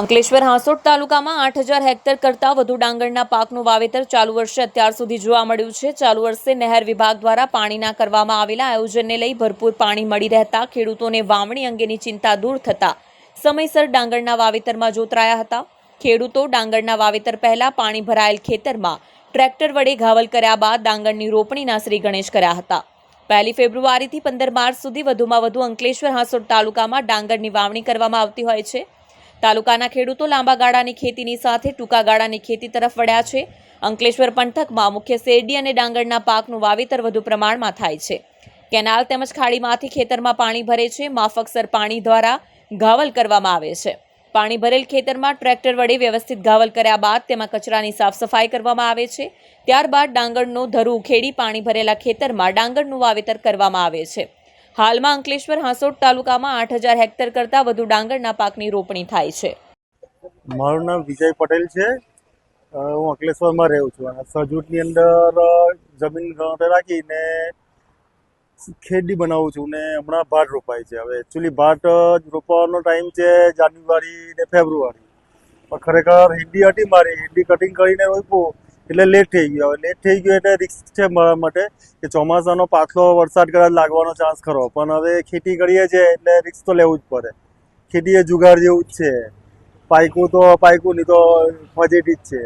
અંકલેશ્વર હાંસોટ તાલુકામાં આઠ હજાર હેક્ટર કરતાં વધુ ડાંગરના પાકનું વાવેતર ચાલુ વર્ષે અત્યાર સુધી જોવા મળ્યું છે. ચાલુ વર્ષે નહેર વિભાગ દ્વારા પાણીના કરવામાં આવેલા આયોજનને લઈ ભરપૂર પાણી મળી રહેતા ખેડૂતોને વાવણી અંગેની ચિંતા દૂર થતા સમયસર ડાંગરના વાવેતરમાં જોતરાયા હતા. ખેડૂતો ડાંગરના વાવેતર પહેલા પાણી ભરાયેલ ખેતરમાં ટ્રેક્ટર વડે ઘાવલ કર્યા બાદ ડાંગરની રોપણીના શ્રી ગણેશ કર્યા હતા. પહેલી ફેબ્રુઆરીથી પંદર માર્ચ સુધી વધુમાં વધુ અંકલેશ્વર હાંસોટ તાલુકામાં ડાંગરની વાવણી કરવામાં આવતી હોય છે. તાલુકાના ખેડૂતો લાંબા ગાળાની ખેતીની સાથે ટૂંકા ગાળાની ખેતી તરફ વળ્યા છે. અંકલેશ્વર પંથકમાં મુખ્ય શેરડી અને ડાંગરના પાકનું વાવેતર વધુ પ્રમાણમાં થાય છે. કેનાલ તેમજ ખાડીમાંથી ખેતરમાં પાણી ભરે છે. માફકસર પાણી દ્વારા ઘાવલ કરવામાં આવે છે. પાણી ભરેલ ખેતરમાં ટ્રેક્ટર વડે વ્યવસ્થિત ઘાવલ કર્યા બાદ તેમાં કચરાની સાફ સફાઈ કરવામાં આવે છે. ત્યારબાદ ડાંગરનો ધરું ઉખેડી પાણી ભરેલા ખેતરમાં ડાંગરનું વાવેતર કરવામાં આવે છે. હાલમાં અંકલેશ્વર હાંસોટ તાલુકામાં આઠ હજાર હેક્ટર કરતાં વધુ ડાંગરના પાકની રોપણી થાય છે. મારું નામ વિજય પટેલ છે. હું અંકલેશ્વરમાં રહું છું. અને સજૂટની અંદર જમીન રાખીને ખેડી બનાવું છું ને હમણાં ભાત રોપાય છે. હવે એકચ્યુઅલી ભાત રોપવાનો ટાઈમ છે જાન્યુઆરી ને ફેબ્રુઆરી. પણ ખરેખર હિંડી હતી મારી. હિન્ડી કટિંગ કરીને રોપ્યું. એટલે લેટ થઈ ગયું. હવે લેટ થઈ ગયું એટલે રિસ્ક છે મારા માટે કે ચોમાસાનો પાછલો વરસાદ કદાચ લાગવાનો ચાન્સ ખરો. પણ હવે ખેતી કરીએ છીએ એટલે રિસ્ક તો લેવું જ પડે. ખેતી એ જુગાર જેવું જ છે. પાયકું તો, પાયકું નહીં તો ફજેટી જ છે.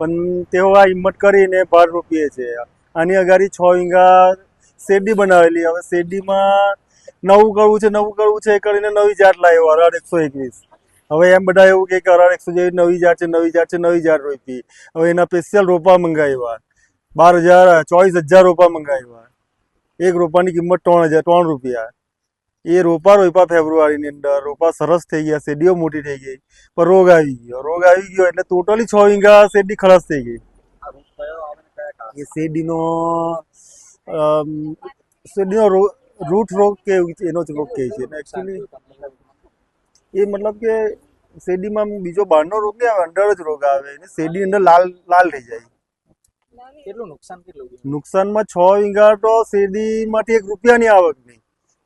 પણ તેઓ આ હિંમત કરીને ભાર રોપીએ છીએ. આની અગાડી છ વીંગા શેરડી બનાવેલી. હવે શેરડીમાં નવું કરવું છે, નવું કરવું છે એ કરીને નવી જાત લાવ્યો. હરાડ એકસો એકવીસ. હવે એમ બધા એવું કે અઢાર એકસો જેવી નવી જાત છે, નવી જાત છે, નવી જાત રોપી. હવે એના સ્પેશિયલ રોપા મંગાવ્યા. બાર હજાર, ચોવીસ હજાર રોપા મંગાવ્યા. એક રોપાની કિંમત ત્રણ હજાર, ત્રણ રૂપિયા. એ રોપા રોપા ફેબ્રુઆરીની અંદર. રોપા સરસ થઈ ગયા શેરડીઓ મોટી થઈ ગઈ. પણ રોગ આવી ગયો. રોગ આવી ગયો એટલે ટોટલી છ વીંગા શેરડી ખલાસ થઈ ગઈ. એ શેરડીનો શેરડીનો રૂટ રોગ કે એનો જ રોગ કહે છે. એકચ્યુઅલી એ મતલબ કે શેરડીમાં બીજો બહારનો રોગ નહીં આવે અંદર જ રોગ આવે અને શેરડી અંદર લાલ લાલ થઈ જાય. કેટલું નુકસાન કેટલું નુકસાનમાં છ વીંગા તો શેરડીમાંથી એક રૂપિયાની આવક નહીં.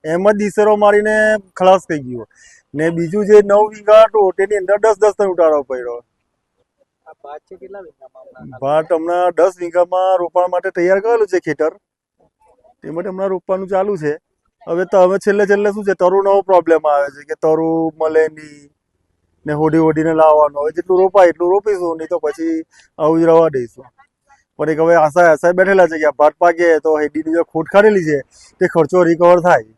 એમ જ દીસરો મારીને ખલાસ થઈ ગયો ને બીજું જે નવ વીંગા હતો તેની અંદર દસ દસ ટન ઉતારો પડ્યો. ભાત હમણાં? દસ વીંગામાં રોપાણ માટે તૈયાર કરેલું છે ખેતર. તે માટે હમણાં રોપવાનું ચાલુ છે. હવે તો હવે છેલ્લે છેલ્લે શું છે? તરુ નવો પ્રોબ્લેમ આવે છે કે તરુ મળે નહીં ને હોડી હોડીને લાવવાનું. હવે જેટલું રોપાય એટલું રોપીશું, નહીં તો પછી આવું જ રવા દઈશું. પણ એક હવે આશા આશા બેઠેલા છે કે આ ભાત પાકે તો હેડીની જો ખોટ ખાડેલી છે, તે ખર્ચો રિકવર થાય.